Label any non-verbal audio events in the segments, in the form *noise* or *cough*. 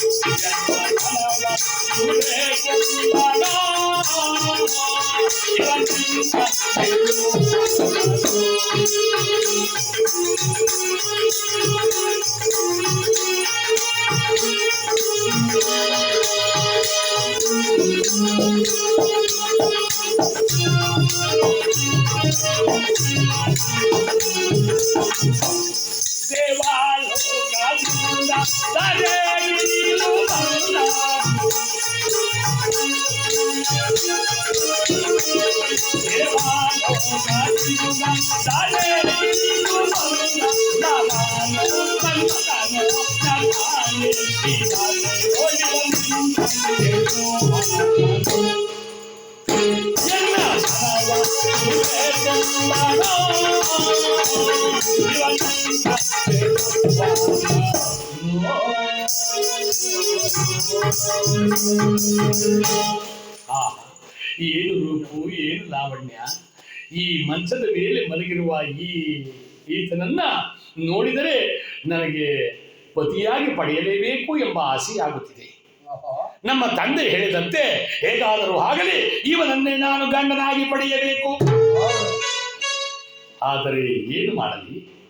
Thank you. ಏನು ರೂಪು ಏನು ಲಾವಣ್ಯ? ಈ ಮಂಚದ ಮೇಲೆ ಮಲಗಿರುವ ಈ ಈತನನ್ನ ನೋಡಿದರೆ ನನಗೆ ಪತಿಯಾಗಿ ಪಡೆಯಲೇಬೇಕು ಎಂಬ ಆಸೆಯಾಗುತ್ತಿದೆ. ನಮ್ಮ ತಂದೆ ಹೇಳಿದಂತೆ ಹೇಗಾದರೂ ಆಗಲಿ ಇವನನ್ನೇ ನಾನು ಗಂಡನಾಗಿ ಪಡೆಯಬೇಕು. ಆದರೆ ಏನು ಮಾಡಲಿ?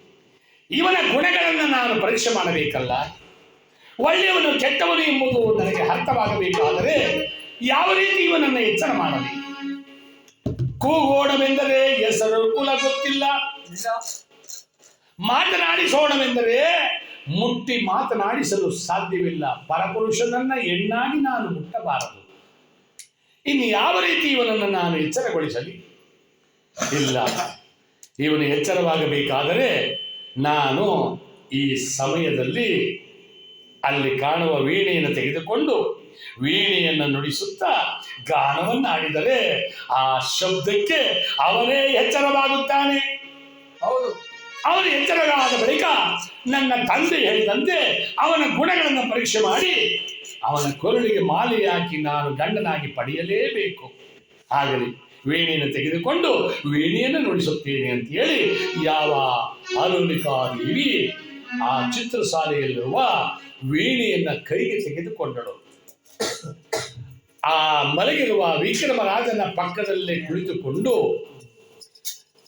ಇವನ ಗುಣಗಳನ್ನು ನಾನು ಪರೀಕ್ಷೆ ಮಾಡಬೇಕಲ್ಲ? ಒಳ್ಳೆಯವನು ಕೆಟ್ಟವನು ಎಂಬುದು ನನಗೆ ಅರ್ಥವಾಗಬೇಕಾದರೆ ಯಾವ ರೀತಿ ಇವನನ್ನು ಎಚ್ಚರ ಮಾಡಲಿ? ಕೂಗೋಣವೆಂದರೆ ಹೆಸರು ಕುಲ ಗೊತ್ತಿಲ್ಲ. ಮಾತನಾಡಿಸೋಣವೆಂದರೆ ಮುಟ್ಟಿ ಮಾತನಾಡಿಸಲು ಸಾಧ್ಯವಿಲ್ಲ. ಪರಪುರುಷನನ್ನ ಹೆಣ್ಣಾಗಿ ನಾನು ಮುಟ್ಟಬಾರದು. ಇನ್ನು ಯಾವ ರೀತಿ ಇವನನ್ನು ನಾನು ಎಚ್ಚರಗೊಳಿಸಲಿ? ಇಲ್ಲ. ಇವನು ಎಚ್ಚರವಾಗಬೇಕಾದರೆ ನಾನು ಈ ಸಮಯದಲ್ಲಿ ಅಲ್ಲಿ ಕಾಣುವ ವೀಣೆಯನ್ನು ತೆಗೆದುಕೊಂಡು ವೀಣೆಯನ್ನು ನುಡಿಸುತ್ತಾ ಗಾನವನ್ನು ಆಡಿದರೆ ಆ ಶಬ್ದಕ್ಕೆ ಅವನೇ ಎಚ್ಚರವಾಗುತ್ತಾನೆ. ಹೌದು. ಅವನು ಎಚ್ಚರಗಳಾದ ಬಳಿಕ ನನ್ನ ತಂದೆ ಹೇಳಿದಂತೆ ಅವನ ಗುಣಗಳನ್ನು ಪರೀಕ್ಷೆ ಮಾಡಿ ಅವನ ಕೊರಳಿಗೆ ಮಾಲೆ ಹಾಕಿ ನಾನು ಗಂಡನಾಗಿ ಪಡೆಯಲೇಬೇಕು. ಆಗಲಿ. ವೀಣೆಯನ್ನು ತೆಗೆದುಕೊಂಡು ವೇಣಿಯನ್ನು ನುಡಿಸುತ್ತೇನೆ ಅಂತ ಹೇಳಿ ಯಾವ ದೇವಿ ಆ ಚಿತ್ರಶಾಲೆಯಲ್ಲಿರುವ ವೇಣಿಯನ್ನ ಕೈಗೆ ತೆಗೆದುಕೊಂಡಳು. ಆ ಮಲಗಿರುವ ವಿಕ್ರಮರಾಜನ ಪಕ್ಕದಲ್ಲೇ ಕುಳಿತುಕೊಂಡು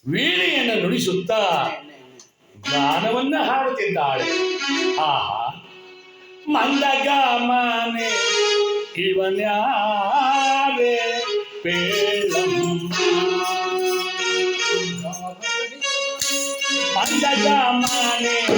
ವೀಣೆಯನ್ನು ನುಡಿಸುತ್ತಾ ಗಾನವನ್ನ ಹಾಡುತ್ತಿದ್ದಾಳೆ. ಆಹಾ, ಮಂದಗಾಮನೆ ಇವನ್ಯಾರೇ ಪೇಳಮ್ಮ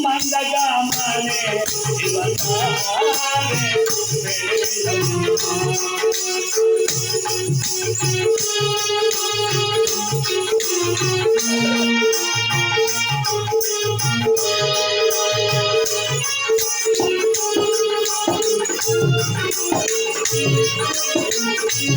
ಮಂದಗಾಮನೆ ಇವನ್ಯಾರೇ ಪೇಳಮ್ಮ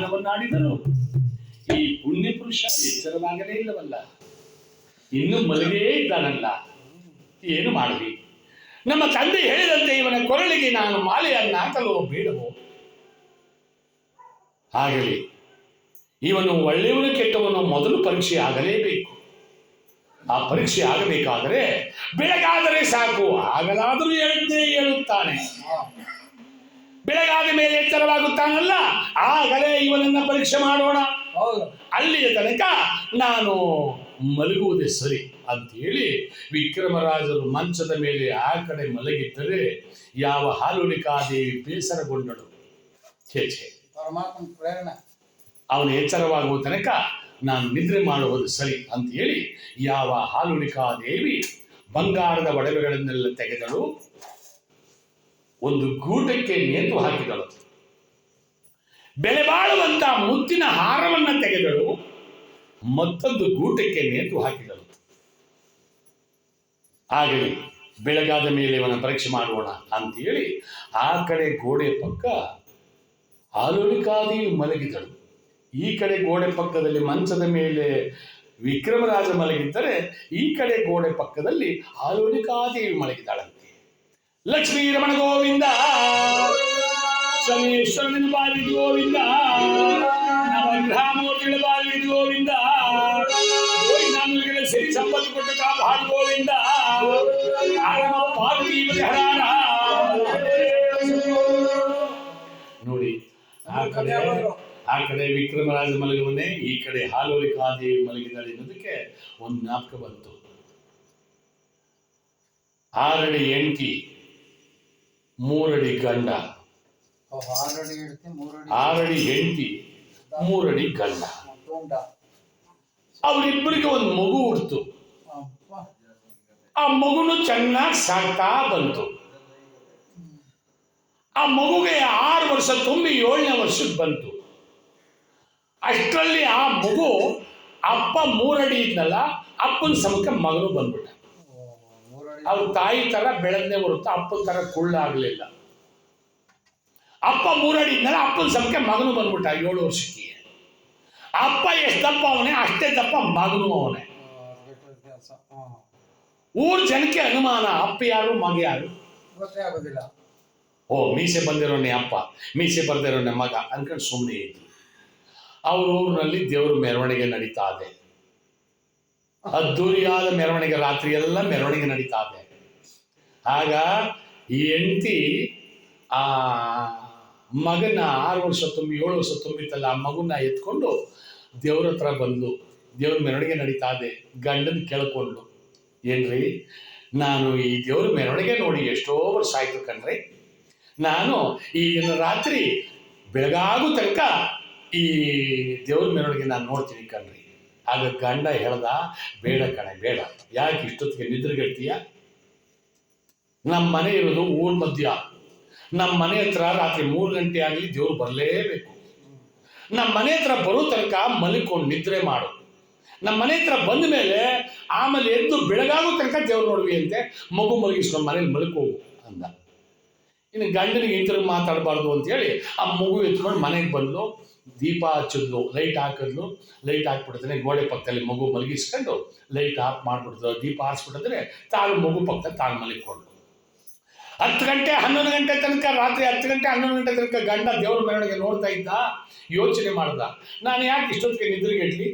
ಇಷ್ಟೊಂದು ಗಾನವನ್ನಾಡಿದರು ಈ ಪುಣ್ಯ ಪುರುಷ ಎಚ್ಚರವಾಗಲೇ ಇಲ್ಲವಲ್ಲ? ಇನ್ನು ಮಲಗೇ ಇದ್ದಾನಲ್ಲ. ಏನು ಮಾಡಲಿ? ನಮ್ಮ ತಂದೆ ಹೇಳಿದಂತೆ ಇವನ ಕೊರಳಿಗೆ ನಾನು ಮಾಲೆಯನ್ನು ಹಾಕಲು ಬೇಡವೋ? ಆಗಲಿ ಇವನು ಒಳ್ಳೆಯವನು ಕೆಟ್ಟವನು ಮೊದಲು ಪರೀಕ್ಷೆ ಆಗಲೇಬೇಕು. ಆ ಪರೀಕ್ಷೆ ಆಗಬೇಕಾದರೆ, ಬೆಳಗಾದರೆ ಸಾಕು, ಆಗಲಾದರೂ ಎದ್ದೇ ಹೇಳುತ್ತಾನೆ. ಬೆಳಗಾದ ಮೇಲೆ ಎಚ್ಚರವಾಗುತ್ತಾನಲ್ಲ? ಆಗಲೇ ಇವನನ್ನ ಪರೀಕ್ಷೆ ಮಾಡೋಣ. ಅಲ್ಲಿಯ ತನಕ ನಾನು ಮಲಗುವುದೇ ಸರಿ ಅಂತೇಳಿ ವಿಕ್ರಮರಾಜರು ಮಂಚದ ಮೇಲೆ ಆ ಕಡೆ ಮಲಗಿದ್ದರೆ ಯಾವ ಹಾಲುಳಿಕಾದೇವಿ ಬೇಸರಗೊಂಡಳು. ಪ್ರೇರಣೆ. ಅವನು ಎಚ್ಚರವಾಗುವ ತನಕ ನಾನು ನಿದ್ರೆ ಮಾಡುವುದು ಸರಿ ಅಂತ ಹೇಳಿ ಯಾವ ಹಾಲುಳಿಕಾದೇವಿ ಬಂಗಾರದ ಒಡವೆಗಳನ್ನೆಲ್ಲ ತೆಗೆದಳು. ಒಂದು ಗೂಟಕ್ಕೆ ನೇತು ಹಾಕಿದಳು. ಬೆಲೆ ಬಾಳುವಂತ ಮುತ್ತಿನ ಹಾರವನ್ನು ತೆಗೆದಳು. ಮತ್ತೊಂದು ಗೂಟಕ್ಕೆ ನೇತು ಹಾಕಿದಳು. ಆಗಲಿ, ಬೆಳಗಾದ ಮೇಲೆ ಇವನ ಪರೀಕ್ಷೆ ಮಾಡೋಣ ಅಂತೇಳಿ ಆ ಕಡೆ ಗೋಡೆ ಪಕ್ಕ ಆಲೋಳಿಕಾದಿ ಮಲಗಿದಳು. ಈ ಕಡೆ ಗೋಡೆ ಪಕ್ಕದಲ್ಲಿ ಮಂಚದ ಮೇಲೆ ವಿಕ್ರಮರಾಜ ಮಲಗಿದ್ದರೆ ಈ ಕಡೆ ಗೋಡೆ ಪಕ್ಕದಲ್ಲಿ ಆಲೋಲಿಕಾದೇವಿ ಮಲಗಿದ್ದಾಳಂತೆ. ಲಕ್ಷ್ಮೀ ರಮಣ ಗೋವಿಂದ, ಶನೇಶ್ವರನ ಬಾಲಿ ಗೋವಿಂದ ನವಗ್ರಹಮೂರ್ತಿಗಳ ಬಾಲಿ ಗೋವಿಂದ ಗೋವಿಂದ ಸಿರಿ ಸಂಪತ್ತು ಕೊಟ್ಟು ಕಾಪಾಡು ಗೋವಿಂದ ನೋಡಿ, ಆ ಕಡೆ ಆ ಕಡೆ ವಿಕ್ರಮರಾಜ ಮಲಗುವನೆ ಈ ಕಡೆ ಹಾಲೋಲಿಕಾದೇವಿ ಮಲಗಿದ್ದಾಳೆ ಅನ್ನೋದಕ್ಕೆ ಒಂದು ಜ್ಞಾಪಕ ಬಂತು. ಆರಡಿ ಎಂಟಿ ಮೂರಡಿ ಗಂಡ. ಆರಡಿ ಹೆಂಡತಿ ಮೂರಡಿ ಗಂಡ. ಅವರಿಬ್ಬರಿಗೆ ಒಂದು ಮಗು ಹುಡ್ತು. ಆ ಮಗುನು ಚೆನ್ನಾಗಿ ಸಾಕ್ತಾ ಬಂತು. ಆ ಮಗುಗೆ ಆರು ವರ್ಷ ತುಂಬಿ ಏಳನೇ ವರ್ಷಕ್ಕೆ ಬಂತು. ಅಷ್ಟರಲ್ಲಿ ಆ ಮಗು ಅಪ್ಪ ಮೂರಡಿ ಇದ್ನಲ್ಲ ಅಪ್ಪನ ಸಮಕ್ಕೆ ಮಗನು ಬಂದ್ಬಿಟ್ಟ. ಅವ್ರ ತಾಯಿ ತರ ಬೆಳಗ್ನೆ ಹೊರತು ಅಪ್ಪನ ತರ ಕುಳ್ಳಾಗಲಿಲ್ಲ ಅಪ್ಪ ಮೂರಡಿ ಇದ್ನಲ್ಲ ಅಪ್ಪನ ಸಮಕ್ಕೆ ಮಗನು ಬಂದ್ಬಿಟ್ಟ ಏಳು ವರ್ಷಕ್ಕೆ. ಅಪ್ಪ ಎಷ್ಟು ದಪ್ಪ ಅವನೇ ಅಷ್ಟೇ ದಪ್ಪ ಮಗನು ಅವನೇ. ಊರ್ ಜನಕ್ಕೆ ಅನುಮಾನ ಅಪ್ಪ ಯಾರು ಮಗ ಯಾರು? ಗೊತ್ತೇ ಆಗೋದಿಲ್ಲ. ಓ ಮೀಸೆ ಬಂದಿರೋನೆ ಅಪ್ಪ ಮೀಸೆ ಬರ್ದಿರೋನೆ ಮಗ ಅನ್ಕೊಂಡು ಸುಮ್ಮನೆ ಇತ್ತು ಅವ್ರ ಊರಿನಲ್ಲಿ ದೇವ್ರ ಮೆರವಣಿಗೆ ನಡೀತಾ ಇದೆ. ಅದ್ದೂರಿಯಾದ ಮೆರವಣಿಗೆ, ರಾತ್ರಿ ಎಲ್ಲ ಮೆರವಣಿಗೆ ನಡೀತಾ ಇದೆ. ಆಗ ಈ ಹೆಂಡತಿ ಆ ಮಗನ ಆರು ವರ್ಷ ತುಂಬಿ, ಏಳು ವರ್ಷ ತುಂಬಿತ್ತಲ್ಲ, ಆ ಮಗುನ ಎತ್ಕೊಂಡು ದೇವ್ರ ಹತ್ರ ಬಂದ್ಲು. ದೇವ್ರ ಮೆರವಣಿಗೆ ನಡೀತಾ ಇದೆ. ಗಂಡನ ಕೇಳ್ಕೊಂಡು, ಏನ್ರಿ, ನಾನು ಈ ದೇವ್ರ ಮೆರವಣಿಗೆ ನೋಡಿ ಎಷ್ಟೋ ವರ್ಷ ಆಯ್ತು ಕಣ್ರಿ. ನಾನು ಈಗಿನ ರಾತ್ರಿ ಬೆಳಗಾಗು ತನಕ ಈ ದೇವ್ರ ಮೆರವಣಿಗೆ ನಾನು ನೋಡ್ತೀನಿ ಕಣ್ರಿ. ಆಗ ಗಂಡ ಹೇಳ್ದ, ಬೇಡ ಕಣೆ, ಬೇಡ. ಯಾಕೆ ಇಷ್ಟೊತ್ತಿಗೆ ನಿದ್ರೆಗೆಡ್ತೀಯ? ನಮ್ಮ ಮನೆ ಇರೋದು ಊರ್ ಮಧ್ಯ. ನಮ್ಮ ಮನೆ ಹತ್ರ ರಾತ್ರಿ ಮೂರು ಗಂಟೆ ಆಗಲಿ ದೇವ್ರು ಬರಲೇಬೇಕು. ನಮ್ಮ ಮನೆ ಹತ್ರ ಬರೋ ತನಕ ಮಲಿಕೊಂಡು ನಿದ್ರೆ ಮಾಡು. ನಮ್ಮ ಮನೆ ಹತ್ರ ಬಂದ ಮೇಲೆ ಆಮೇಲೆ ಎದ್ದು ಬೆಳಗಾಗೋ ತನಕ ದೇವ್ರು ನೋಡ್ವಿ ಅಂತೆ, ಮಗು ಮಲಗಿಸ್ಕೊಂಡು ಮನೇಲಿ ಮಲ್ಕೋಗು ಅಂದ. ಇನ್ನು ಗಂಡನಿಗೆ ಹಿಂತಿರುಗಿ ಮಾತಾಡಬಾರ್ದು ಅಂತೇಳಿ ಆ ಮಗು ಎತ್ಕೊಂಡು ಮನೆಗೆ ಬಂದ್ಲು. ದೀಪ ಹಚ್ಚಿದ್ಲು ಲೈಟ್ ಹಾಕಿದ್ಲು ಲೈಟ್ ಹಾಕ್ಬಿಟ್ಟಿದ್ರೆ ಗೋಡೆ ಪಕ್ಕದಲ್ಲಿ ಮಗು ಮಲಗಿಸ್ಕೊಂಡು ಲೈಟ್ ಆಫ್ ಮಾಡಿಬಿಡ್ತು ದೀಪ ಹಾರಿಸ್ಬಿಟ್ಟಿದ್ರೆ ತಾನು ಮಗು ಪಕ್ಕ ತಾನು ಮಲಿಕೊಂಡು ಹತ್ತು ಗಂಟೆ, ಹನ್ನೊಂದು ಗಂಟೆ ತನಕ, ರಾತ್ರಿ ಹತ್ತು ಗಂಟೆ, ಹನ್ನೊಂದು ಗಂಟೆ ತನಕ ಗಂಡ ದೇವ್ರ ಮೆರವಣಿಗೆ ನೋಡ್ತಾ ಇದ್ದ, ಯೋಚನೆ ಮಾಡ್ದ. ನಾನು ಯಾಕೆ ಇಷ್ಟೊತ್ತಿಗೆ ನಿದ್ರೆಗೆಟ್ಲಿ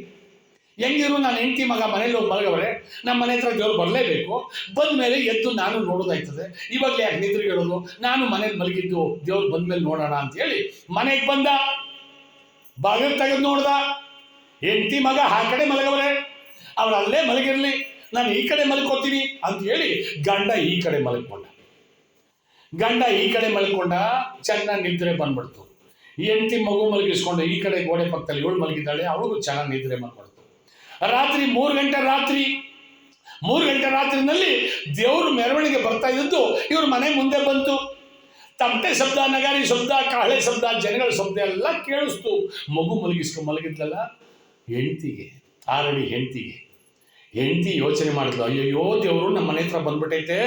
ಹೆಂಗಿರು ನಾನು ಹೆಂಡತಿ ಮಗ ಮನೇಲಿ ಹೋಗಿ ಮಲಗವ್ರೆ, ನಮ್ಮ ಮನೆ ಹತ್ರ ದೇವ್ರು ಬರಲೇಬೇಕು. ಬಂದ ಮೇಲೆ ಎದ್ದು ನಾನು ನೋಡೋದಾಯ್ತದೆ ಇವಾಗಲೇ ಯಾಕೆ ನಿದ್ರೆಗೇಳೋದು ನಾನು ಮನೇಲಿ ಮಲಗಿದ್ದು ದೇವ್ರು ಬಂದ ಮೇಲೆ ನೋಡೋಣ ಅಂತ ಹೇಳಿ ಮನೆಗೆ ಬಂದ. ಬಾಗಿಲು ತೆಗೆದು ನೋಡ್ದ. ಹೆಂಡತಿ ಮಗ ಆ ಕಡೆ ಮಲಗವರೆ. ಅವ್ರು ಅಲ್ಲೇ ಮಲಗಿರ್ಲಿ. ನಾನು ಈ ಕಡೆ ಮಲ್ಕೋತೀನಿ ಅಂತ ಹೇಳಿ ಗಂಡ ಈ ಕಡೆ ಮಲ್ಕೊಂಡ. ಗಂಡ ಈ ಕಡೆ ಮಲ್ಕೊಂಡ, ಚೆನ್ನಾಗಿ ನಿದ್ರೆ ಬಂದ್ಬಿಡ್ತು. ಹೆಂಡತಿ ಮಗು ಮಲಗಿಸ್ಕೊಂಡು ಈ ಕಡೆ ಗೋಡೆ ಪಕ್ಕದಲ್ಲಿ ಏಳು ಮಲಗಿದ್ದಾಳೆ, ಅವಳಿಗೂ ಚೆನ್ನಾಗಿ ನಿದ್ರೆ ಬಂದ್ಬಿಡ್ತು. ರಾತ್ರಿ ಮೂರು ಗಂಟೆ ರಾತ್ರಿ, ಮೂರು ಗಂಟೆ ರಾತ್ರಿನಲ್ಲಿ ದೇವರು ಮೆರವಣಿಗೆ ಬರ್ತಾ ಇದ್ದದ್ದು, ಇವ್ರ ಮನೆ ಮುಂದೆ ಬಂತು. ತಮಟೆ ಶಬ್ದ, ನಗಾರಿ ಶಬ್ದ, ಕಾಳೆ ಶಬ್ದ, ಜನಗಳ ಶಬ್ದ ಎಲ್ಲ ಕೇಳಿಸ್ತು. ಮಗು ಮಲಗಿಸ್ಕೊ, ಮಲಗಿದ್ಲಲ್ಲ? ಹೆಂಡ್ತಿಗೆ, ಆರಡಿ ಹೆಂಡ್ತಿಗೆ. ಹೆಂಡತಿ ಯೋಚನೆ ಮಾಡಿದ್ಲು, ಅಯ್ಯಯ್ಯೋ, ದೇವರು ನಮ್ಮ ಮನೆ ಹತ್ರ ಬಂದ್ಬಿಟ್ಟೈತೆ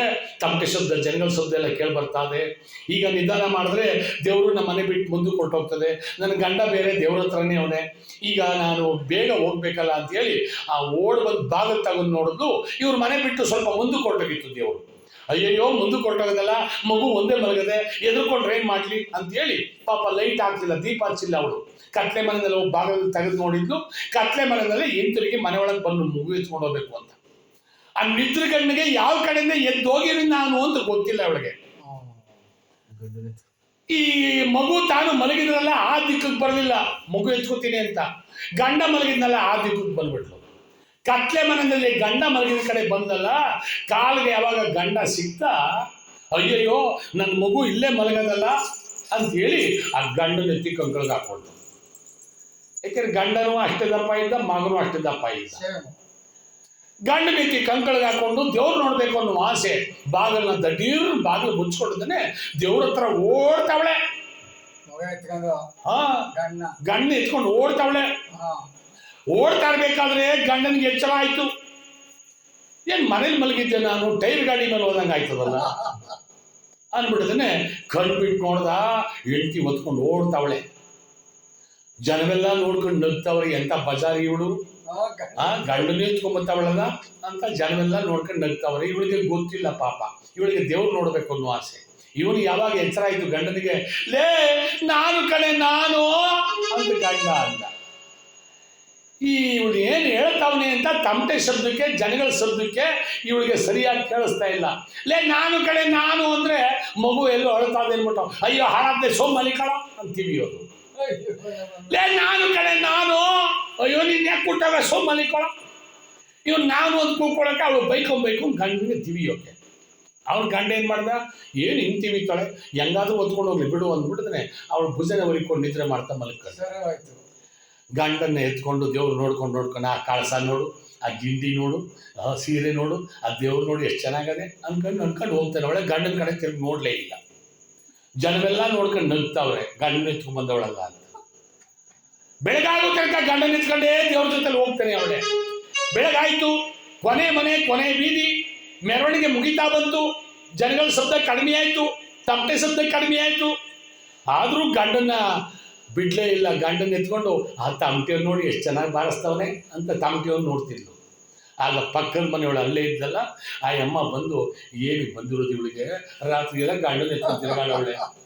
ತಮಟೆ ಶಬ್ದ, ಜನಗಳ ಶಬ್ದ ಎಲ್ಲ ಕೇಳಿ ಬರ್ತಾ ಇದೆ. ಈಗ ನಿಧಾನ ಮಾಡಿದ್ರೆ ದೇವರು ನಮ್ಮ ಮನೆ ಬಿಟ್ಟು ಮುಂದೆ ಕೊಟ್ಟೋಗ್ತದೆ. ನನ್ನ ಗಂಡ ಬೇರೆ ದೇವ್ರ ಹತ್ರನೇ ಅವನೇ. ಈಗ ನಾನು ಬೇಗ ಹೋಗ್ಬೇಕಲ್ಲ ಅಂತೇಳಿ ಆ ಓಡ್ ಬಂದು ಬಾಗಿಲು ತಗೊಂಡು ನೋಡಿದ್ಲು. ಇವ್ರ ಮನೆ ಬಿಟ್ಟು ಸ್ವಲ್ಪ ಮುಂದೆ ಕೊಟ್ಟೋಗಿತ್ತು ದೇವರು. ಅಯ್ಯಯ್ಯೋ ಮುಂದಕ್ಕೆ ಹೊರಟೋಗದಲ್ಲ ಮಗು ಒಂದೇ ಮಲಗದೆ ಎದುರ್ಕೊಂಡ್ರೆ ಏನು ಮಾಡಲಿ ಅಂತೇಳಿ ಪಾಪ ಲೈಟ್ ಹಾಕ್ಲಿಲ್ಲ, ದೀಪ ಹಚ್ಚಿಲ್ಲ ಅವಳು. ಕತ್ಲೆ ಮನೆಯಲ್ಲಿ ಒಬ್ಬ ಬಾಗಿಲು ತೆಗೆದು ನೋಡಿದ್ಲು. ಕತ್ಲೆ ಮನೆಯಲ್ಲಿ ಹಿಂತಿರುಗಿ ಮನೆ ಒಳಗೆ ಬಂದು ಮಗು ಎತ್ಕೊಂಡು ಹೋಗ್ಬೇಕು ಅಂತ. ಆ ನಿದ್ರ ಗಣ್ಣಿಗೆ ಯಾವ ಕಡೆಯಿಂದ ಎದ್ದು ಹೋಗಿರಿ ನಾನು ಅಂತ ಗೊತ್ತಿಲ್ಲ ಅವಳಿಗೆ. ಈ ಮಗು ತಾನು ಮಲಗಿದ್ರಲ್ಲ ಆ ದಿಕ್ಕಕ್ಕೆ ಬರಲಿಲ್ಲ. ಮಗು ಎತ್ಕೋತೀನಿ ಅಂತ. ಗಂಡ ಮಲಗಿದ್ನಲ್ಲ ಆ ದಿಕ್ಕಕ್ಕೆ ಬಂದ್ಬಿಟ್ಲು. ಕತ್ಲೆ ಮನೆಯಲ್ಲಿ ಗಂಡ ಮಲಗಿದ ಕಡೆ ಬಂದಲ್ಲ ಕಾಲಿಗೆ ಯಾವಾಗ ಗಂಡ ಸಿಕ್ತ ಅಯ್ಯಯ್ಯೋ ನನ್ನ ಮಗು ಇಲ್ಲೇ ಮಲಗದಲ್ಲ ಅಂತೇಳಿ ಆ ಗಂಡನ ಎತ್ತಿ ಕಂಕಳಿಗೆ ಹಾಕೊಂಡು ಯಾಕೆಂದ್ರೆ ಗಂಡನೂ ಅಷ್ಟೇ ದಪ್ಪ ಇದ್ದ ಮಗನೂ ಅಷ್ಟೇ ದಪ್ಪ ಇದ್ದ. ಗಂಡನ ಎತ್ತಿ ಕಂಕಳಿಗೆ ಹಾಕೊಂಡು ದೇವ್ರು ನೋಡ್ಬೇಕು ಅನ್ನೋ ಆಸೆ ಬಾಗಲನ್ನ ದಡೀರ್ ಬಾಗಿಲು ಮುಚ್ಕೊಂಡಿದ್ದಾನೆ ದೇವ್ರ ಹತ್ರ ಓಡ್ತಾವಳೆ. ಹಾ. ಗಣ್ಣ ಗಂಡ ಎತ್ಕೊಂಡು ಓಡ್ತಾವಳೆ. ಹಾ. ಓಡ್ತಾ ಇರ್ಬೇಕಾದ್ರೆ ಗಂಡನಿಗೆ ಎಚ್ಚರ ಆಯ್ತು. ಏನ್ ಮನೇಲಿ ಮಲಗಿದ್ದೆ ನಾನು? ಟೈರ್ ಗಾಡಿ ಮೇಲೆ ಹೋದಂಗೆ ಆಯ್ತದಲ್ಲ? ಅಂದ್ಬಿಟ್ಟಿದ್ದೇನೆ ಕಣ್ಣು ಬಿಟ್ಟು ನೋಡ್ದ ಹೆಂಡತಿ ಹೊತ್ಕೊಂಡು ಓಡ್ತಾವಳೆ. ಜನವೆಲ್ಲ ನೋಡ್ಕೊಂಡು ನಗ್ತಾವ್ರೆ ಎಂತ ಬಜಾರಿ ಇವಳು. ಆ ಗಂಡನೇ ಎತ್ಕೊಂಬತ್ತಾವಳಲ್ಲ ಅಂತ ಜನವೆಲ್ಲ ನೋಡ್ಕೊಂಡು ನಗ್ತಾವ್ರೆ. ಇವಳಿಗೆ ಗೊತ್ತಿಲ್ಲ ಪಾಪ. ಇವಳಿಗೆ ದೇವ್ರು ನೋಡ್ಬೇಕು ಅನ್ನೋ ಆಸೆ. ಇವನು ಯಾವಾಗ ಎಚ್ಚರ ಆಯ್ತು ಗಂಡನಿಗೆ? ಲೇ ನಾನು ಕಣೆ ನಾನು? ಅಂತ ಗಂಡ ಅಂದ ಈ ಇವಳು ಏನು ಹೇಳ್ತಾವನೆ ಅಂತ ತಮಟೆ ಶಬ್ದಕ್ಕೆ, ಜನಗಳ ಶಬ್ದಕ್ಕೆ ಇವಳಿಗೆ ಸರಿಯಾಗಿ ಕೇಳಿಸ್ತಾ ಇಲ್ಲ. ಲೇ, ನಾನು ಕಡೆ ನಾನು ಅಂದ್ರೆ ಮಗು ಎಲ್ಲೋ ಅಳ್ತಾ ಇದೆ ಅನ್ಬಿಟ್ಟು, ಅಯ್ಯೋ ಹಾಳಾದ್ದೆ ಸೋಮ್ ಮಲಿಕಳ ಅಂತೀವಿ ಅವರು ಲೇ, ನಾನು ಕಡೆ ನಾನು, ಅಯ್ಯೋ, ನೀನು ಯಾಕೆ ಕೊಟ್ಟಾಗ ಸೋಮ್ ಮಲಿಕೊಳ ಇವ್ನು ನಾನು ಅಂತ ಕೂತ್ಕೊಳಕ್ಕೆ ಅವಳು ಬೈಕೊಂಬೈಕು ಗಂಡನಿಗೆ ತಿವಿಯೋಕೆ ಅವ್ಳ ಗಂಡ ಏನು ಮಾಡ್ದ? ಏನು ಹಿಂತಿವಿತಾಳೆ ಹೆಂಗಾದ್ರೂ ಹೊತ್ಕೊಂಡು ಹೋಗ್ಲಿ, ಬಿಡು ಅಂದ್ಬಿಟ್ಟಿದ್ರೆ ಅವಳು ಭುಜನ ಹೊರಿಕೊಂಡು ನಿದ್ರೆ ಮಾಡ್ತಾ ಆಯ್ತು. ಗಂಡನ್ನ ಎತ್ಕೊಂಡು ದೇವ್ರು ನೋಡ್ಕೊಂಡು ನೋಡ್ಕೊಂಡು, ಆ ಕಳಸ ನೋಡು, ಆ ಗಿಂಡಿ ನೋಡು, ಆ ಸೀರೆ ನೋಡು, ಆ ದೇವ್ರು ನೋಡು ಎಷ್ಟು ಚೆನ್ನಾಗದೆ ಅನ್ಕೊಂಡು ಅನ್ಕೊಂಡು ಹೋಗ್ತಾರೆ ಅವಳೆ ಗಂಡನ ಕಡೆ ತಿರುಗಿ ನೋಡಲೇ ಇಲ್ಲ. ಜನವೆಲ್ಲ ನೋಡ್ಕೊಂಡು ನಗ್ತಾವ್ರೆ ಗಂಡನ ಎತ್ಕೊಂಡ್ಬಂದವಳಲ್ಲ ಅಂತ. ಬೆಳಗಾಗೋ ತನಕ ಗಂಡನ ಎತ್ಕೊಂಡೇ ದೇವ್ರ ಜೊತೆಲಿ ಹೋಗ್ತಾನೆ ಅವಳೆ. ಬೆಳಗಾಯ್ತು, ಕೊನೆ ಮನೆ, ಕೊನೆ ಬೀದಿ, ಮೆರವಣಿಗೆ ಮುಗಿತಾ ಬಂತು. ಜನಗಳ ಶಬ್ದ ಕಡಿಮೆ ಆಯ್ತು ತಪ್ಪೆ ಶಬ್ದ ಕಡಿಮೆ ಆಯ್ತು. ಆದರೂ ಗಂಡನ ಬಿಡ್ಲೇ ಇಲ್ಲ, ಗಂಡನ ಎತ್ಕೊಂಡು, ಆ ತಮಟೆಯನ್ನು ನೋಡಿ ಎಷ್ಟು ಚೆನ್ನಾಗಿ ಬಾರಿಸ್ತವನೆ ಅಂತ ತಮಟೆಯನ್ನು ನೋಡ್ತಿದ್ಲು. ಆಗ ಪಕ್ಕದ ಮನೆಯವಳು ಅಲ್ಲೇ ಇದ್ದಲ್ಲ, ಆ ಅಮ್ಮ ಬಂದು, ಏನು ಬಂದಿರೋದು ಇವಳಿಗೆ? ರಾತ್ರಿ ಎಲ್ಲ ಗಂಡನ ಎತ್ಕೊಂಡು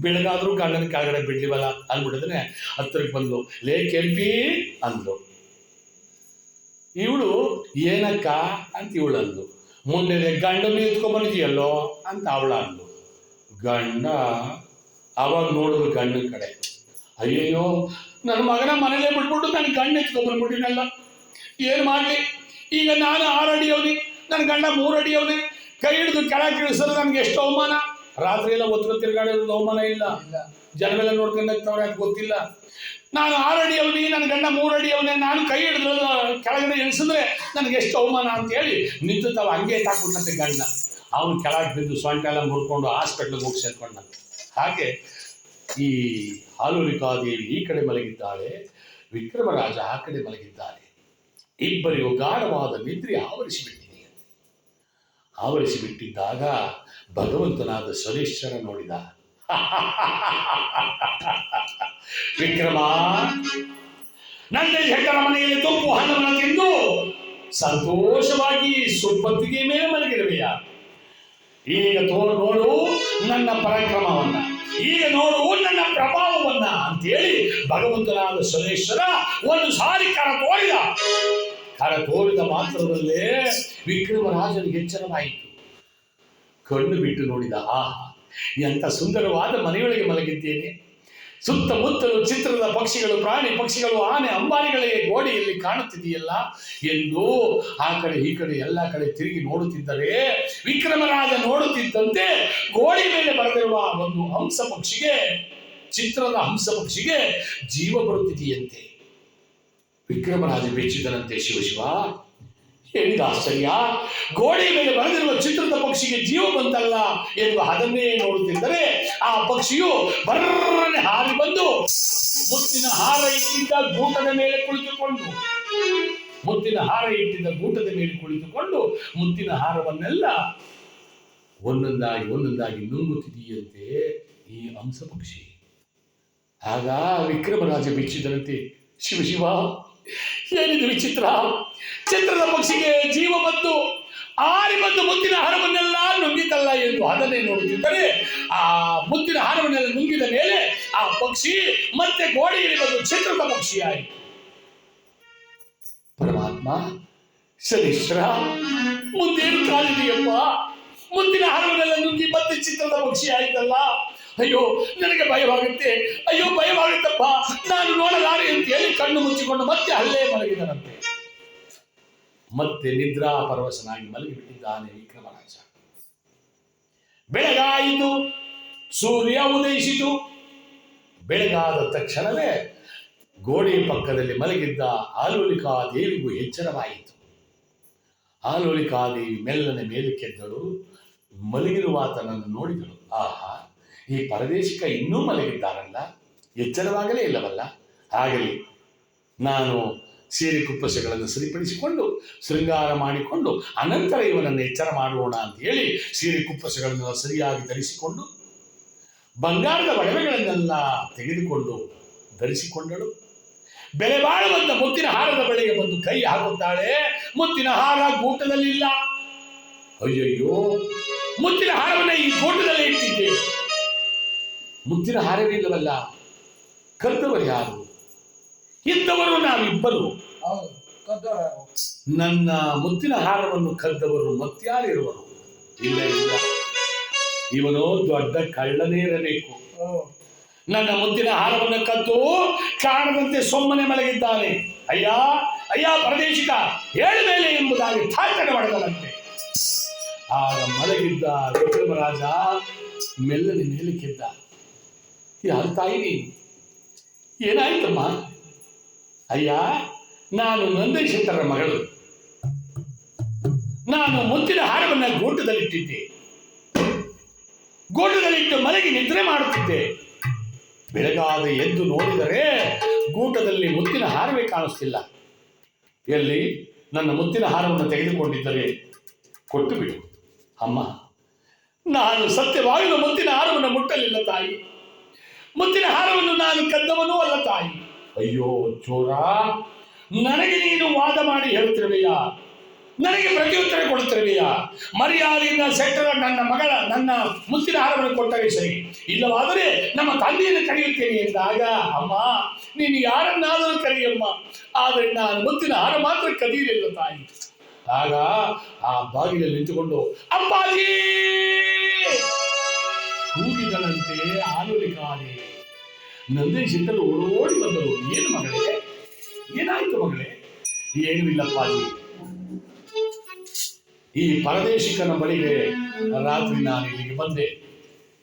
ಬೆಳಗಾದ್ರೂ ಗಂಡನ ಕೆಳಗಡೆ ಬಿಡ್ಲಿವಲ್ಲ? ಅಂದ್ಬಿಟ್ಟಿದ್ರೆ ಹತ್ತಿರಕ್ಕೆ ಬಂದು ಲೇ ಕೆಂಪಿ, ಅಂದ್ಲು. ಇವಳು ಏನಕ್ಕ? ಅಂತ ಇವಳು ಅಂದ್ಲು. ಮುಂದೆ ಗಂಡನ ಎತ್ಕೊಂಡ್ಬಂದಿದೆಯಲ್ಲೋ ಅಂತ ಅವಳ ಅಂದ್ಲು. ಗಂಡ? ಅವಾಗ ನೋಡಿದ್ರು ಗಂಡನ ಕಡೆ. ಅಯ್ಯಯ್ಯೋ ನನ್ನ ಮಗನ ಮನೆಯಲ್ಲೇ ಬಿಟ್ಬಿಟ್ಟು ನನ್ನ ಗಂಡ ಎತ್ಕೊಂಡ್ಬಂದ್ಬಿಟ್ಟಿನಲ್ಲ ಏನು ಮಾಡಲಿ? ಈಗ ನಾನು ಆರು ಅಡಿ ಅವನಿ ನನ್ನ ಗಂಡ ಮೂರು ಅಡಿ ಅವನಿ ಕೈ ಹಿಡಿದು ಕೆಳಗೆ ಇಳಿಸಲು ನನಗೆ ಎಷ್ಟು ಅವಮಾನ? ರಾತ್ರಿ ಎಲ್ಲ ಒತ್ತು ತಿರುಗಾಡೋದು ಅವಮಾನ ಇಲ್ಲ. ಇಲ್ಲ. ಜನವೆಲ್ಲ ನೋಡ್ಕೊಂಡು ಹೋಗ್ತಾವ್ರೆ ಅದು ಗೊತ್ತಿಲ್ಲ. ನಾನು ಆರು ಅಡಿ ಅವನಿ ನನ್ನ ಗಂಡ ಮೂರು ಅಡಿ ಅವನೇ ನಾನು ಕೈ ಹಿಡಿದು ಕೆಳಗಡೆ ಇಳಿಸಿದ್ರೆ ನನಗೆ ಎಷ್ಟು ಅವಮಾನ ಅಂತ ಹೇಳಿ ನಿಂತು ತಾವು ಹಂಗೆ ತಾಕ್ಬಿಟ್ಟಂತೆ ಗಂಡ. ಅವನು ಕೆಳಗೆ ಬಿದ್ದು ಸೊಂಟ ಎಲ್ಲ ಮುರ್ಕೊಂಡು ಹಾಸ್ಪಿಟ್ಲಿಗೆ ಹೋಗಿ ಸೇರ್ಕೊಂಡಂತೆ ಹಾಗೆ ಈ ಹಾಲುಲಿಕಾದೇವಿ ಈ ಕಡೆ ಮಲಗಿದ್ದಾಳೆ, ವಿಕ್ರಮರಾಜ ಆ ಕಡೆ ಮಲಗಿದ್ದಾನೆ ಇಬ್ಬರಿಗೂ ಗಾಢವಾದ ನಿದ್ರೆ ಆವರಿಸಿಬಿಟ್ಟಿದೆ. ಆವರಿಸಿಬಿಟ್ಟಿದ್ದಾಗ ಭಗವಂತನಾದ ಸರೇಶ್ವರ ನೋಡಿದ. *laughs* ವಿಕ್ರಮ ನನ್ನ ಹೆಂಡರ ಮನೆಯಲ್ಲಿ ತುಪ್ಪು ಹಣ್ಣು ತಿಂದು ಸಂತೋಷವಾಗಿ ಸುಪ್ಪತ್ತಿಗೆ ಮೇಲೆ ಮಲಗಿರುವೆಯ? ಈಗ ತೋರ್ ನೋಡು ನನ್ನ ಪರಾಕ್ರಮವನ್ನ. ಈಗ ನೋಡು ನನ್ನ ಪ್ರಭಾವವನ್ನ ಅಂತೇಳಿ ಭಗವಂತನಾದ ಸುರೇಶ್ವರ ಒಂದು ಸಾರಿ ಕರ ತೋರಿದ. ಕರ ತೋರಿದ ಮಾತ್ರದಲ್ಲೇ ವಿಕ್ರಮರಾಜನಿಗೆ ಎಚ್ಚರವಾಯಿತು. ಕಣ್ಣು ಬಿಟ್ಟು ನೋಡಿದ, ಆಹಾ, ಎಂಥ ಸುಂದರವಾದ ಮನೆಯೊಳಗೆ ಮಲಗಿದ್ದೇನೆ. ಸುತ್ತಮುತ್ತಲು ಚಿತ್ರದ ಪಕ್ಷಿಗಳು, ಪ್ರಾಣಿ ಪಕ್ಷಿಗಳು, ಆನೆ, ಅಂಬಾರಿಗಳೇ ಗೋಡೆಯಲ್ಲಿ ಕಾಣುತ್ತಿದೆಯಲ್ಲ? ಎಂದು ಆ ಕಡೆ ಈ ಕಡೆ ಎಲ್ಲ ಕಡೆ ತಿರುಗಿ ನೋಡುತ್ತಿದ್ದರೆ, ವಿಕ್ರಮರಾಜ ನೋಡುತ್ತಿದ್ದಂತೆ ಗೋಡೆ ಮೇಲೆ ಬರೆದಿರುವ ಒಂದು ಹಂಸ ಪಕ್ಷಿಗೆ, ಚಿತ್ರದ ಹಂಸ ಪಕ್ಷಿಗೆ ಜೀವ ಬರುತ್ತಿದೆಯಂತೆ. ವಿಕ್ರಮರಾಜ ಬೆಚ್ಚಿದನಂತೆ ಶಿವಶಿವ ಹೇಳಿದ ಆಶ್ಚರ್ಯ ಗೋಡೆ ಮೇಲೆ ಬರೆದಿರುವ ಚಿತ್ರದ ಪಕ್ಷಿಗೆ ಜೀವ ಬಂತಲ್ಲ ಎಂದು ಅದನ್ನೇ ನೋಡುತ್ತಿದ್ದರೆ ಆ ಪಕ್ಷಿಯು ಬರ್ರನೆ ಹಾರಿ ಬಂದು ಮುತ್ತಿನ ಹಾರ ಇಟ್ಟಿದ್ದ ಗೂಟದ ಮೇಲೆ ಕುಳಿತುಕೊಂಡು, ಮುತ್ತಿನ ಹಾರ ಇಟ್ಟಿದ್ದ ಗೂಟದ ಮೇಲೆ ಕುಳಿತುಕೊಂಡು ಮುತ್ತಿನ ಹಾರವನ್ನೆಲ್ಲ ಒಂದೊಂದಾಗಿ ಒಂದೊಂದಾಗಿ ನುಂಗುತ್ತಿದೆಯಂತೆ ಈ ಹಂಸ ಪಕ್ಷಿ. ಆಗ ವಿಕ್ರಮರಾಜ ಬಿಚ್ಚಿದರಂತೆ ಶಿವ ಶಿವ ಏನಿದು ವಿಚಿತ್ರ? ಚಿತ್ರದ ಪಕ್ಷಿಗೆ ಜೀವ ಬಂದು, ಆರಿ ಬಂದು ಮುತ್ತಿನ ಹಾರವನ್ನೆಲ್ಲ ನುಂಗಿತಲ್ಲ ಎಂದು ಅದನ್ನೇ ನೋಡುತ್ತಿದ್ದರೆ, ಆ ಮುತ್ತಿನ ಹಾರವನ್ನೆಲ್ಲ ನುಂಗಿದ ಮೇಲೆ ಆ ಪಕ್ಷಿ ಮತ್ತೆ ಗೋಡೆಯಲ್ಲಿ ಬಂದು ಚಿತ್ರದ ಪಕ್ಷಿಯಾಯಿತು. ಪರಮಾತ್ಮ, ಶರೀಶ್ವರ, ಮುಂದೇನು ಕಾಲಿದೆಯಪ್ಪ? ಮುತ್ತಿನ ಹಾರವನ್ನೆಲ್ಲ ನುಂಗಿ ಮತ್ತೆ ಚಿತ್ರದ ಪಕ್ಷಿ ಆಯ್ತಲ್ಲ ಅಯ್ಯೋ, ನನಗೆ ಭಯವಾಗುತ್ತೆ. ಅಯ್ಯೋ, ಭಯವಾಗುತ್ತಪ್ಪ. ನಾನು ನೋಡಲಾರೆ ಅಂತ ಹೇಳಿ ಕಣ್ಣು ಮುಚ್ಚಿಕೊಂಡು ಮತ್ತೆ ಅಲ್ಲೇ ಮಲಗಿದನಂತೆ. ಮತ್ತೆ ನಿದ್ರಾ ಪರವಶನಾಗಿ ಮಲಗಿಬಿಟ್ಟಿದ್ದಾನೆ ವಿಕ್ರಮರಾಜ. ಬೆಳಗಾಯಿತು, ಸೂರ್ಯ ಉದಯಿಸಿತು. ಬೆಳಗಾದ ತಕ್ಷಣವೇ ಗೋಡೆ ಪಕ್ಕದಲ್ಲಿ ಮಲಗಿದ್ದ ಆಲೋಲಿಕಾ ದೇವಿಗೂ ಎಚ್ಚರವಾಯಿತು. ಆಲೋಲಿಕಾ ದೇವಿ ಮೆಲ್ಲನೆ ಮೇಲಕ್ಕೆದ್ದಳು ಮಲಗಿರುವ ಆತನನ್ನು ನೋಡಿದಳು. ಆಹಾ ಈ ಪರದೇಶಿಕ ಇನ್ನೂ ಮಲಗಿದ್ದಾರಲ್ಲ ಎಚ್ಚರವಾಗಲೇ ಇಲ್ಲವಲ್ಲ? ಆಗಲಿ ನಾನು ಸೀರೆ ಕುಪ್ಪಸಗಳನ್ನು ಸರಿಪಡಿಸಿಕೊಂಡು, ಶೃಂಗಾರ ಮಾಡಿಕೊಂಡು, ಅನಂತರ ಇವನನ್ನು ಎಚ್ಚರ ಮಾಡೋಣ ಅಂತ ಹೇಳಿ ಸೀರೆ ಕುಪ್ಪಸಗಳನ್ನು ಸರಿಯಾಗಿ ಧರಿಸಿಕೊಂಡು, ಬಂಗಾರದ ಒಡವೆಗಳನ್ನೆಲ್ಲ ತೆಗೆದುಕೊಂಡು ಧರಿಸಿಕೊಂಡಳು. ಬೆಲೆ ಬಾಳುವಂತ ಮುತ್ತಿನ ಹಾರದ ಬಳಿಗೆ ಬಂದು ಕೈ ಹಾಕುತ್ತಾಳೆ. ಮುತ್ತಿನ ಹಾರ ಗೂಟದಲ್ಲಿಲ್ಲ ಅಯ್ಯಯ್ಯೋ, ಮುತ್ತಿನ ಹಾರವನ್ನ ಈ ಗೂಟದಲ್ಲಿ ಇಟ್ಟಿದ್ದೆ. ಮುತ್ತಿನ ಹಾರವಿಲ್ಲವಲ್ಲ ಕದ್ದವರು ಯಾರು? ಇದ್ದವರು ನಾವಿಬ್ಬರು. ನನ್ನ ಮುತ್ತಿನ ಹಾರವನ್ನು ಕದ್ದವರು ಮತ್ತಾರಿರುವರು ಇಲ್ಲ ಇಲ್ಲ. ಇವನು ದೊಡ್ಡ ಕಳ್ಳನೇ ಇರಬೇಕು ನನ್ನ ಮುತ್ತಿನ ಹಾರವನ್ನು ಕದ್ದು ಕಾಣದಂತೆ ಸೊಮ್ಮನೆ ಮಲಗಿದ್ದಾನೆ. ಅಯ್ಯ ಅಯ್ಯ ಪ್ರದೇಶಿಕ ಏಳು ಮೇಲೆ ಎಂಬುದಾಗಿ ಥಾಟನೆ ಮಾಡಿದನಂತೆ. ಆಗ ಮಲಗಿದ್ದ ವಿಕ್ರಮರಾಜ ಮೆಲ್ಲನೆ ಮೇಲಕ್ಕೆದ್ದ. ಯಾರು ತಾಯಿ ಏನಾಯ್ತಮ್ಮ? ಅಯ್ಯ, ನಾನು ನಂದೇಶ್ವರ ಮಗಳು. ನಾನು ಮುತ್ತಿನ ಹಾರವನ್ನು ಗೋಟದಲ್ಲಿಟ್ಟಿದ್ದೆ. ಗೋಟದಲ್ಲಿಟ್ಟು ಮಲಗಿ ನಿದ್ರೆ ಮಾಡುತ್ತಿದ್ದೆ. ಬೆಳಗಾದ ಎದ್ದು ನೋಡಿದರೆ ಗೂಟದಲ್ಲಿ ಮುತ್ತಿನ ಹಾರವೇ ಕಾಣಿಸ್ತಿಲ್ಲ. ಎಲ್ಲಿ? ನನ್ನ ಮುತ್ತಿನ ಹಾರವನ್ನು ತೆಗೆದುಕೊಂಡಿದ್ದರೆ. ಕೊಟ್ಟು ಬಿಡು. ಅಮ್ಮ, ನಾನು ಸತ್ಯವಾಗಿ ಮುತ್ತಿನ ಹಾರವನ್ನು ಮುಟ್ಟಲಿಲ್ಲ ತಾಯಿ. ಮುತ್ತಿನ ಹಾರವನ್ನು ನಾನು ಕದ್ದವನು ಅಲ್ಲ ತಾಯಿ. ಅಯ್ಯೋ ಚೋರ, ನನಗೆ ನೀನು ವಾದ ಮಾಡಿ ಹೇಳ್ತಿರುವೆಯಾ ನನಗೆ ಪ್ರತ್ಯುತ್ತರ ಕೊಡುತ್ತಿರುವೆಯಾ ಮರ್ಯಾದೆಯಿಂದ ಸೆಟ್ಟರ ನನ್ನ ಮಗಳ, ನನ್ನ ಮುತ್ತಿನ ಹಾರವನ್ನು ಕೊಟ್ಟರೆ ಸರಿ. ಇಲ್ಲವಾದರೆ ನಮ್ಮ ತಂದೆಯನ್ನು ಕರೆಯುತ್ತೇನೆ ಎಂದಾಗ ಅಮ್ಮ, ನೀನು ಯಾರನ್ನಾದರೂ ಕರೆಯಮ್ಮ. ಆದರೆ ನಾನು ಮುತ್ತಿನ ಹಾರ ಮಾತ್ರ ಕದಿಯಲಿಲ್ಲ ತಾಯಿ. ಆಗ ಆ ಬಾಗಿಲಲ್ಲಿ ನಿಂತುಕೊಂಡು, ಅಪ್ಪಾಜಿ! ಕೂಗಿದನಂತೆ ಕಾಲಿ ನಂದೀಶಿಂದಲೂ ಓಡೋಡಿ ಬಂದರು. ಏನು ಮಗಳೇ? ಏನಾಯ್ತು ಮಗಳೇ? ಏನು ಇಲ್ಲಪ್ಪ ಈ ಪರದೇಶಿಕನ ಬಳಿಗೆ ರಾತ್ರಿ ನಾನು ಇಲ್ಲಿಗೆ ಬಂದೆ.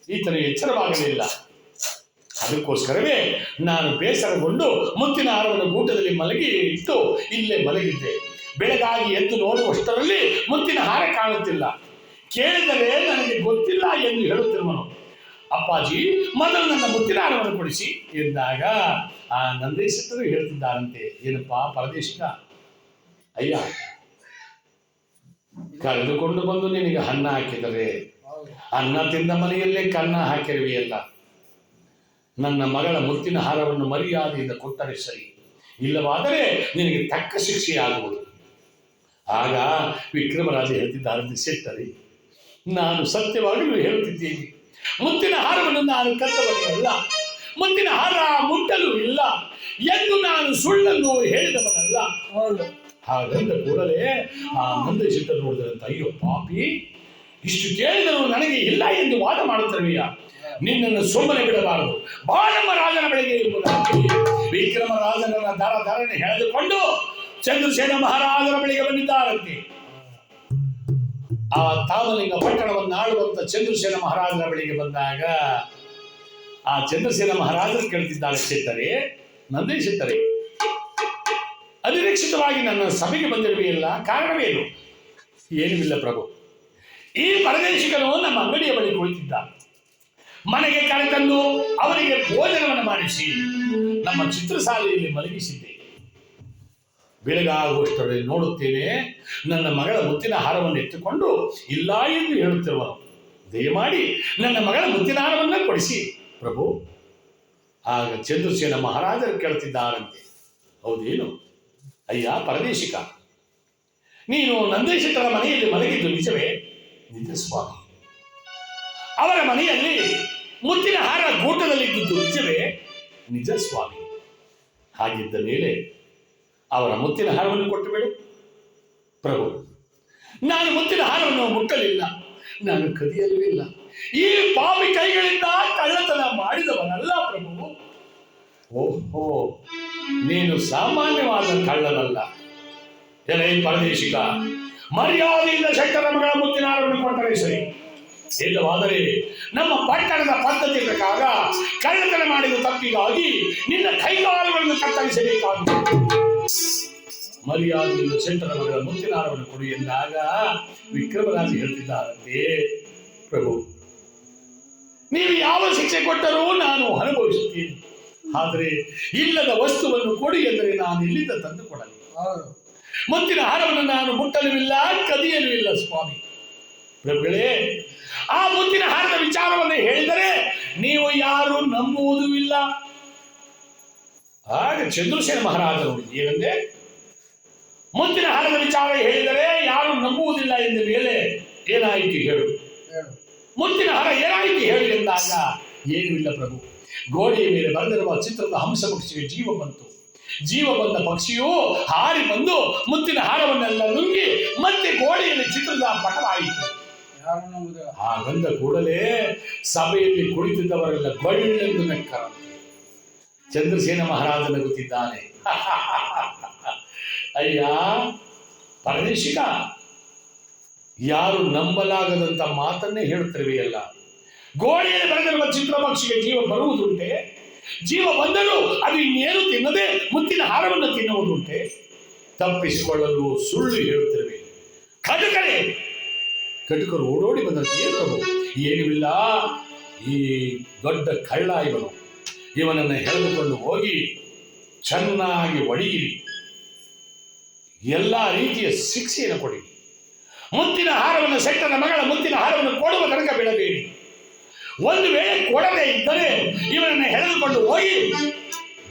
ಈತನ ಎಚ್ಚರವಾಗಲಿಲ್ಲ ಅದಕ್ಕೋಸ್ಕರವೇ ನಾನು ಬೇಸರಗೊಂಡು ಮುತ್ತಿನ ಹಾರವನ್ನು ಗೂಟದಲ್ಲಿ ಮಲಗಿ ಇಟ್ಟು ಇಲ್ಲೇ ಮಲಗಿದ್ದೆ. ಬೆಳಗಾಗಿ ಎದ್ದು ನೋಡುವಷ್ಟರಲ್ಲಿ ಮುತ್ತಿನ ಹಾರ ಕಾಣುತ್ತಿಲ್ಲ. ಕೇಳಿದರೆ ನನಗೆ ಗೊತ್ತಿಲ್ಲ ಎಂದು ಹೇಳುತ್ತಿರುವನು. ಅಪ್ಪಾಜಿ ಮೊದಲು ನನ್ನ ಮುತ್ತಿನ ಹಣವನ್ನು ಕೊಡಿಸಿ ಎಂದಾಗ ಆ ನಂದೇಶರು ಹೇಳ್ತಿದ್ದಾರಂತೆ ಏನಪ್ಪಾ ಪರದೇಶಿಕ ಅಯ್ಯ, ಕರೆದುಕೊಂಡು ಬಂದು ನಿನಗೆ ಅನ್ನ ಹಾಕಿದರೆ, ಅನ್ನ ತಿಂದ ಮನೆಯಲ್ಲೇ ಕನ್ನ ಹಾಕಿರುವೆಯಲ್ಲ. ನನ್ನ ಮಗಳ ಮುತ್ತಿನ ಹಾರವನ್ನು ಮರ್ಯಾದೆಯಿಂದ ಕೊಟ್ಟರೆ ಸರಿ, ಇಲ್ಲವಾದರೆ ನಿನಗೆ ತಕ್ಕ ಶಿಕ್ಷೆಯಾಗುವುದು. ಆಗ ವಿಕ್ರಮರಾಜ ಹೇಳ್ತಿದ್ದಾರಂತೆ, ಸೆಟ್ಟರಿ, ನಾನು ಸತ್ಯವಾಗಿಯೂ ಹೇಳುತ್ತಿದ್ದೇನೆ. ಮುತ್ತಿನ ಹಾರವನ್ನು ನಾನು ಕತ್ತವನಲ್ಲ ಮುತ್ತಿನ ಹಾರ ಮುಟ್ಟಲು ಇಲ್ಲ. ಎಂದು ನಾನು ಸುಳ್ಳನ್ನು ಹೇಳಿದವನಲ್ಲ. ಹಾಗಂದ ಕೂಡಲೇ ಆ ನಂದಶಿತ ನೋಡಿದಂತ ಅಯ್ಯೋ ಪಾಪಿ ಇಷ್ಟು ಕೇಳಿದರೂ ನನಗೆ ಇಲ್ಲ ಎಂದು ವಾದ ಮಾಡುತ್ತಿರುವೆಯ. ನಿನ್ನನ್ನು ಸುಮ್ಮನೆ ಬಿಡಬಾರದು. ಬಾಳಮ್ಮ ರಾಜನ ಬೆಳಗ್ಗೆ ವಿಕ್ರಮ ರಾಜನ ದರ ಧರಣಿ ಎಳೆದುಕೊಂಡು ಚಂದ್ರಸೇನ ಮಹಾರಾಜರ ಬಳಿಗೆ ಬಂದಿದ್ದಾರಂತೆ. ಆ ತಾಮಲಿಂಗ ಪಟ್ಟಣವನ್ನು ಆಳುವಂತ ಚಂದ್ರಸೇನ ಮಹಾರಾಜರ ಬಳಿಗೆ ಬಂದಾಗ ಆ ಚಂದ್ರಸೇನ ಮಹಾರಾಜರು ಕೇಳ್ತಿದ್ದಾರೆ ಚಿತ್ತರೆ ನಂದೇ ಚಿತ್ರೇ ಅನಿರೀಕ್ಷಿತವಾಗಿ ನನ್ನ ಸಭೆಗೆ ಬಂದಿರಬೇಕಿಲ್ಲ ಕಾರಣವೇನು? ಏನೂ ಇಲ್ಲ ಪ್ರಭು. ಈ ಪರದೇಶಿಕನು ನಮ್ಮ ಅಂಗಡಿಯ ಬಳಿ ಕುಳಿತಿದ್ದ. ಮನೆಗೆ ಕರೆತಂದು ಅವರಿಗೆ ಭೋಜನವನ್ನು ಮಾಡಿಸಿ ನಮ್ಮ ಚಿತ್ರಶಾಲೆಯಲ್ಲಿ ಮಲಗಿಸಿದ್ದೆ. ಬೆಳಗಾಗುವಷ್ಟರಲ್ಲಿ ನೋಡುತ್ತೇನೆ. ನನ್ನ ಮಗಳ ಮುತ್ತಿನ ಹಾರವನ್ನು ಎತ್ತುಕೊಂಡು, ಇಲ್ಲ ಎಂದು ಹೇಳುತ್ತಿರುವ ದಯಮಾಡಿ ನನ್ನ ಮಗಳ ಮುತ್ತಿನ ಹಾರವನ್ನು ಕೊಡಿಸಿ. ಪ್ರಭು, ಆಗ ಚಂದ್ರಸೇನ ಮಹಾರಾಜರು ಕೇಳ್ತಿದ್ದಾರಂತೆ ಹೌದೇನು? ಅಯ್ಯ, ಪರದೇಶಿಕ. ನೀನು ನಂದೇಶಕರ ಮನೆಯಲ್ಲಿ ಮಲಗಿದ್ದು ನಿಜವೇ? ನಿಜ ಸ್ವಾಮಿ. ಅವರ ಮನೆಯಲ್ಲಿ ಮುತ್ತಿನ ಹಾರ ಗೂಟದಲ್ಲಿದ್ದುದು ನಿಜವೇ? ನಿಜ ಸ್ವಾಮಿ. ಹಾಗಿದ್ದ ಮೇಲೆ ಅವರ ಮುತ್ತಿನ ಹಾರವನ್ನು ಕೊಟ್ಟು ಬಿಡು ಪ್ರಭು, ನಾನು ಮುತ್ತಿನ ಹಾರವನ್ನು ಮುಟ್ಟಲಿಲ್ಲ. ನಾನು ಕದಿಯಲೂ ಇಲ್ಲ. ಈ ಪಾಪಿ ಕೈಗಳಿಂದ ಕಳ್ಳತನ ಮಾಡಿದವನಲ್ಲ ಪ್ರಭು. ಓಹೋ, ನೀನು ಸಾಮಾನ್ಯವಾದ ಕಳ್ಳನಲ್ಲ. ಎಲೈ ಪರದೇಶಿಕ, ಮರ್ಯಾದೆಯಿಂದ ಮಗಳ ಮುತ್ತಿನ ಹಾರವನ್ನು ಕೊಟ್ಟರೆ ಸರಿ. ಇಲ್ಲವಾದರೆ ನಮ್ಮ ಪಟ್ಟಣದ ಪದ್ಧತಿ ಪ್ರಕಾರ ಕಳ್ಳತನ ಮಾಡಿದ ತಪ್ಪಿಗಾಗಿ ನಿನ್ನ ಕೈಗಾಲುಗಳನ್ನು ಕತ್ತರಿಸಬೇಕಾಗುತ್ತದೆ ಮರ್ಯಾದೆಯಿಂದ ಶೆಟ್ಟರ ಮಗಳ ಮುತ್ತಿನ ಆರವನ್ನು ಕೊಡು ಎಂದಾಗ ವಿಕ್ರಮರಾಜ ಹೇಳ್ತಿದ್ದಾರಂತೆ ಪ್ರಭು ನೀವು ಯಾವ ಶಿಕ್ಷೆ ಕೊಟ್ಟರೂ ನಾನು ಅನುಭವಿಸುತ್ತೇನೆ. ಆದರೆ ಇಲ್ಲದ ವಸ್ತುವನ್ನು ಕೊಡಿ ಎಂದರೆ ನಾನು ಇಲ್ಲಿಂದ ತಂದು ಕೊಡಲಿ. ಮುತ್ತಿನ ಹಾರವನ್ನು ನಾನು ಮುಟ್ಟಲೂ ಇಲ್ಲ ಕದಿಯಲೂ ಇಲ್ಲ ಸ್ವಾಮಿ. ಪ್ರಭುಗಳೇ ಆ ಮುತ್ತಿನ ಹಾರದ ವಿಚಾರವನ್ನು ಹೇಳಿದರೆ ನೀವು ಯಾರು ನಂಬುವುದೂ ಇಲ್ಲ. ಆಗ ಚಂದ್ರಸೇನ ಮಹಾರಾಜರು ಏನಂದ್ರೆ ಮುತ್ತಿನ ಹಣದ ವಿಚಾರ ಹೇಳಿದರೆ ಯಾರು ನಂಬುವುದಿಲ್ಲ ಎಂದ ಮೇಲೆ ಏನಾಯಿತು ಹೇಳು. ಮುಂದಿನ ಮುತ್ತಿನ ಹಾರ ಏನಾಯಿತು ಹೇಳು ಎಂದಾಗ ಏನೂ ಇಲ್ಲ ಪ್ರಭು. ಗೋಡೆಯ ಮೇಲೆ ಬರೆದಿರುವ ಚಿತ್ರದ ಹಂಸ ಪಕ್ಷಿಗೆ ಜೀವ ಬಂತು. ಜೀವ ಬಂದ ಪಕ್ಷಿಯು ಹಾರಿ ಬಂದು ಮುತ್ತಿನ ಹಾರವನ್ನೆಲ್ಲ ನುಂಗಿ ಮತ್ತೆ ಗೋಡೆಯಲ್ಲಿ ಚಿತ್ರದ ಪಟವಾಯಿತು. ಯಾರು ಗಂಧ ಹಾಗಂದ ಕೂಡಲೇ ಸಭೆಯಲ್ಲಿ ಕುಳಿತಿದ್ದವರೆಲ್ಲ ಬಳ್ಳೆಂದು ನಕ್ಕರಂತೆ ಚಂದ್ರಸೇನ ಮಹಾರಾಜನ ನಗುತ್ತಿದ್ದಾನೆ *laughs* ಅಯ್ಯ, ಪರದೇಶಿಕ, ಯಾರು ನಂಬಲಾಗದಂತ ಮಾತನ್ನೇ ಹೇಳುತ್ತಿರುವೆಯಲ್ಲ. ಗೋಡೆಯಲ್ಲಿ ಬರೆದಿರುವ ಚಿತ್ರಪಕ್ಷಿಗೆ ಜೀವ ಬರುವುದುಂಟೆ. ಜೀವ ಬಂದರೂ ಅದು ಇನ್ನೇನು ತಿನ್ನದೆ ಮುತ್ತಿನ ಹಾರವನ್ನು ತಿನ್ನುವುದುಂಟೆ. ತಪ್ಪಿಸಿಕೊಳ್ಳಲು ಸುಳ್ಳು ಹೇಳುತ್ತಿರುವೆ. ಕಟಕರೆ ಕಟಕರು ಓಡೋಡಿ ಬಂದ ಏನು ಏನೂ ಏನುವಿಲ್ಲ, ಈ ದೊಡ್ಡ ಕಳ್ಳ ಇವನು ಇವನನ್ನು ಎಳೆದುಕೊಂಡು ಹೋಗಿ, ಚೆನ್ನಾಗಿ ಒಡೆಯಿರಿ ಎಲ್ಲ ರೀತಿಯ ಶಿಕ್ಷೆಯನ್ನು ಕೊಡಿ. ಮುತ್ತಿನ ಹಾರವನ್ನು ಸೆಟ್ಟನ ಮಗಳ ಮುತ್ತಿನ ಹಾರವನ್ನು ಕೊಡುವ ತನಕ ಬಿಡಬೇಡಿ ಒಂದು ವೇಳೆ ಕೊಡದೇ ಇದ್ದರೆ ಇವನನ್ನು ಹೆಳೆದುಕೊಂಡು ಹೋಗಿ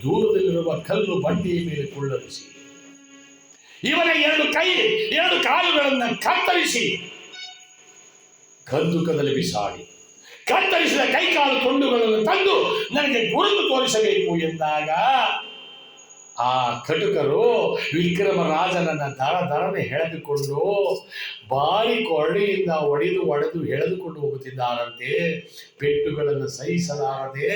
ದೂರದಲ್ಲಿರುವ ಕಲ್ಲು ಬಂಡೆಯ ಮೇಲೆ ಕುಳ್ಳರಿಸಿ. ಇವನ ಎರಡು ಕೈ, ಎರಡು ಕಾಲುಗಳನ್ನು ಕತ್ತರಿಸಿ. ಕಂದುಕದಲ್ಲಿ ಬಿಸಾಡಿ. ಕತ್ತರಿಸಿದ ಕೈಕಾಲು ತುಂಡುಗಳನ್ನು ತಂದು ನನಗೆ ಗುರುತು ತೋರಿಸಬೇಕು ಎಂದಾಗ ಆ ಕಟುಕರು ವಿಕ್ರಮರಾಜನನ್ನ ದರ ದರನೆ ಎಳೆದುಕೊಂಡು ಬಾರಿ ಕೊರಳಿಯಿಂದ ಒಡೆದು ಒಡೆದು ಎಳೆದುಕೊಂಡು ಹೋಗುತ್ತಿದ್ದಾರಂತೆ. ಪೆಟ್ಟುಗಳನ್ನು ಸಹಿಸಲಾರದೆ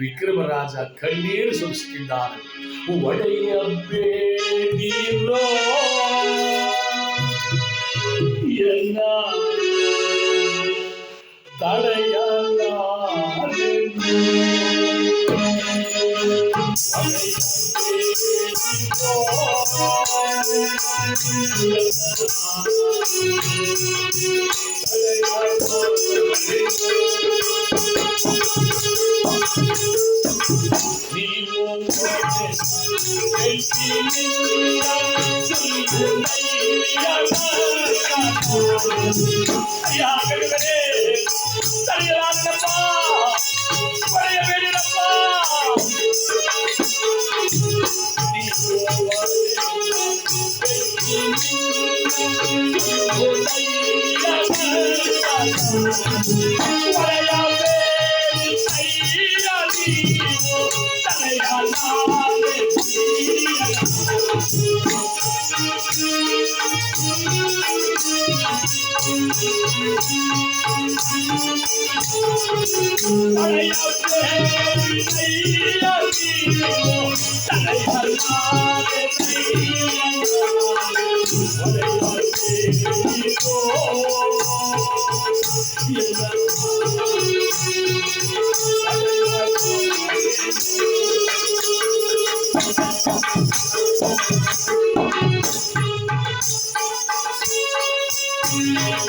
ವಿಕ್ರಮರಾಜ ಕಣ್ಣೀರು ಸುರಿಸುತ್ತಿದ್ದಾನೆ Yeah, I'm gonna get it. You, Thank you.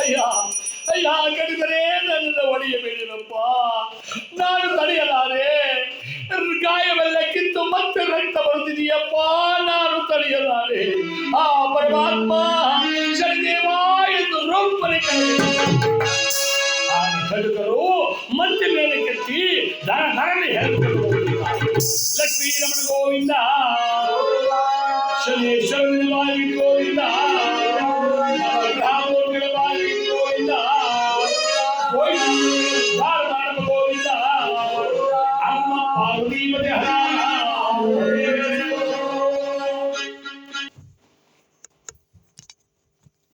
ಅಯ್ಯ ಅಯ್ಯ ಕಡಿದರೆ ನನ್ನನ್ನು ಒಡೆಯಬೇಡಿರಪ್ಪ ನಾನು ತಡೆಯಲಾರೆ. ಗಾಯವೆಲ್ಲ ಕಿತ್ತು ಮತ್ತೆ ರಕ್ತ ಬರುತ್ತಿದೆಯಪ್ಪ. ನಾನು ತಡೆಯಲಾರೆ. ಆ ಪರಮಾತ್ಮ ಶನಿದೇವ ಎಂದು ರೊಪ್ಪನೆ ಆ ಕಡುಕರು ಮತ್ತೆ ಮೇಲೆ ಕೆತ್ತಿ ದರನೆ ಹೇಳಿಕೊಂಡು ಹೋಗುತ್ತಿದ್ದಾರೆ. ಲಕ್ಷ್ಮೀ ರಮಣ ಗೋವಿಂದ ಶನೇಶ್ವರನ ಬಾಯಿ ಗೋವಿಂದ